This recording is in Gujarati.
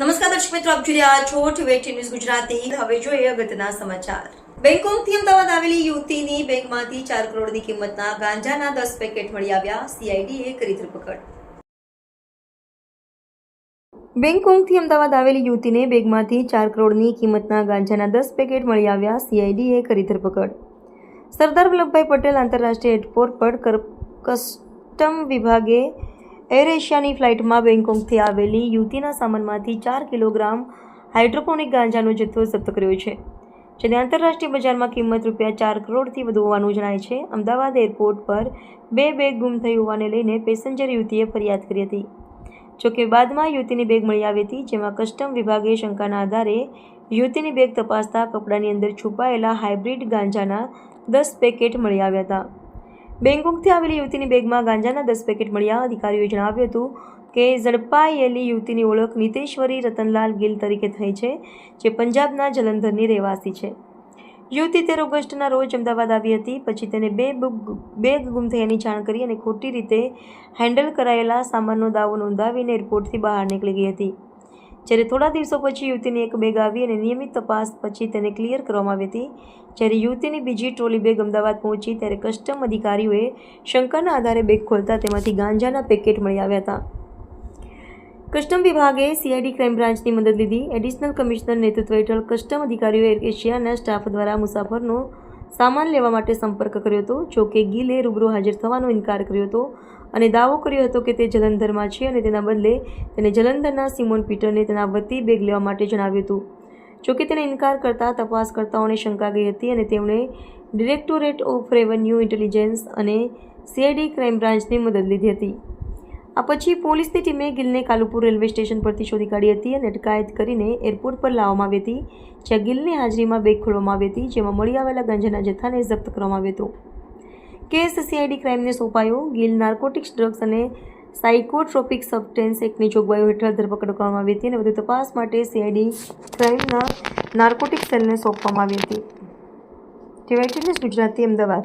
નમસ્કાર દર્શક મિત્રો, આપ જોઈ રહ્યા છો ટીવી ન્યૂઝ ગુજરાતી. હવે જોઈએ અગત્યના સમાચાર. બેંકોકથી અમદાવાદ આવેલી યુવતીની બેંકમાંથી ચાર કરોડની કિંમતના ગાંજાના દસ પેકેટ મળી આવ્યા. સીઆઈડીએ કરી ધરપકડ. બેંગકોંગથી અમદાવાદ આવેલી યુવતીને બેગમાંથી ચાર કરોડની કિંમતના ગાંજાના દસ પેકેટ મળી આવ્યા. સીઆઈડીએ કરી ધરપકડ. સરદાર વલ્લભભાઈ પટેલ આંતરરાષ્ટ્રીય એરપોર્ટ પર કસ્ટમ વિભાગે એર એશિયાની ફ્લાઇટમાં બેંગકોકથી આવેલી યુવતીના સામાનમાંથી ચાર કિલોગ્રામ હાઇડ્રોપોનિક ગાંજાનો જથ્થો જપ્ત કર્યો છે, જેની આંતરરાષ્ટ્રીય બજારમાં કિંમત રૂપિયા ચાર કરોડથી વધુ હોવાનું જણાય છે. અમદાવાદ એરપોર્ટ પર બે બેગ ગુમ થઈ હોવાને લઈને પેસેન્જર યુવતીએ ફરિયાદ કરી હતી. જોકે બાદમાં યુવતીની બેગ મળી આવી હતી, જેમાં કસ્ટમ વિભાગે શંકાના આધારે યુવતીની બેગ તપાસતા કપડાની અંદર છુપાયેલા હાઇબ્રિડ ગાંજાના દસ પેકેટ મળી આવ્યા હતા. બેંગકોકથી આવેલી યુવતીની બેગમાં ગાંજાના દસ પેકેટ મળ્યા. અધિકારીઓએ જણાવ્યું હતું કે ઝડપાયેલી યુવતીની ઓળખ નીતેશ્વરી રતનલાલ ગિલ તરીકે થઈ છે, જે પંજાબના જલંધરની રહેવાસી છે. યુવતી તેર ઓગસ્ટના રોજ અમદાવાદ આવી હતી. પછી તેને બે બેગ ગુમ થયાની જાણ કરી અને ખોટી રીતે હેન્ડલ કરાયેલા સામાનનો દાવો નોંધાવીને એરપોર્ટથી બહાર નીકળી ગઈ હતી. જ્યારે થોડા દિવસો પછી યુવતીની એક બેગ આવી અને નિયમિત તપાસ પછી તેને ક્લિયર કરવામાં આવી હતી. જ્યારે યુવતીની બીજી ટ્રોલી બેગ અમદાવાદ પહોંચી ત્યારે કસ્ટમ અધિકારીઓએ શંકાના આધારે બેગ ખોલતા તેમાંથી ગાંજાના પેકેટ મળી આવ્યા હતા. કસ્ટમ વિભાગે સીઆઈડી ક્રાઇમ બ્રાન્ચની મદદ લીધી. એડિશનલ કમિશનર નેતૃત્વ હેઠળ કસ્ટમ અધિકારીઓ એર એશિયાના સ્ટાફ દ્વારા મુસાફરનો સામાન લેવા માટે સંપર્ક કર્યો હતો, જો કે ગિલે રૂબરૂ હાજર થવાનો ઇનકાર કર્યો હતો અને દાવો કર્યો હતો કે તે જલંધરમાં છે અને તેના બદલે તેને જલંધરના સિમોન પીટરને તેના વતી બેગ લેવા માટે જણાવ્યું હતું. જોકે તેને ઇનકાર કરતા તપાસકર્તાઓને શંકા ગઈ હતી અને તેમણે ડિરેક્ટોરેટ ઓફ રેવન્યુ ઇન્ટેલિજન્સ અને સીઆઈડી ક્રાઇમ બ્રાન્ચની મદદ લીધી હતી. આ પછી પોલીસની ટીમે ગિલને કાલુપુર રેલવે સ્ટેશન પરથી શોધી કાઢી હતી અને અટકાયત કરીને એરપોર્ટ પર લાવવામાં આવી હતી, જ્યાં ગિલની હાજરીમાં બેગ ખોલવામાં આવી હતી, જેમાં મળી આવેલા ગાંજાના જથ્થાને જપ્ત કરવામાં આવ્યો હતો. કેસ સીઆઈડી ક્રાઇમને સોંપાયો. ગિલ નાર્કોટિક્સ, ડ્રગ્સ અને સાયકોટ્રોપિક સબસ્ટેન્સ એક્ટની જોગવાઈઓ હેઠળ ધરપકડ કરવામાં આવી હતી અને વધુ તપાસ માટે સીઆઈડી ક્રાઇમના નાર્કોટિક સેલને સોંપવામાં આવી હતી. TY news Gujarati, Ahmedabad.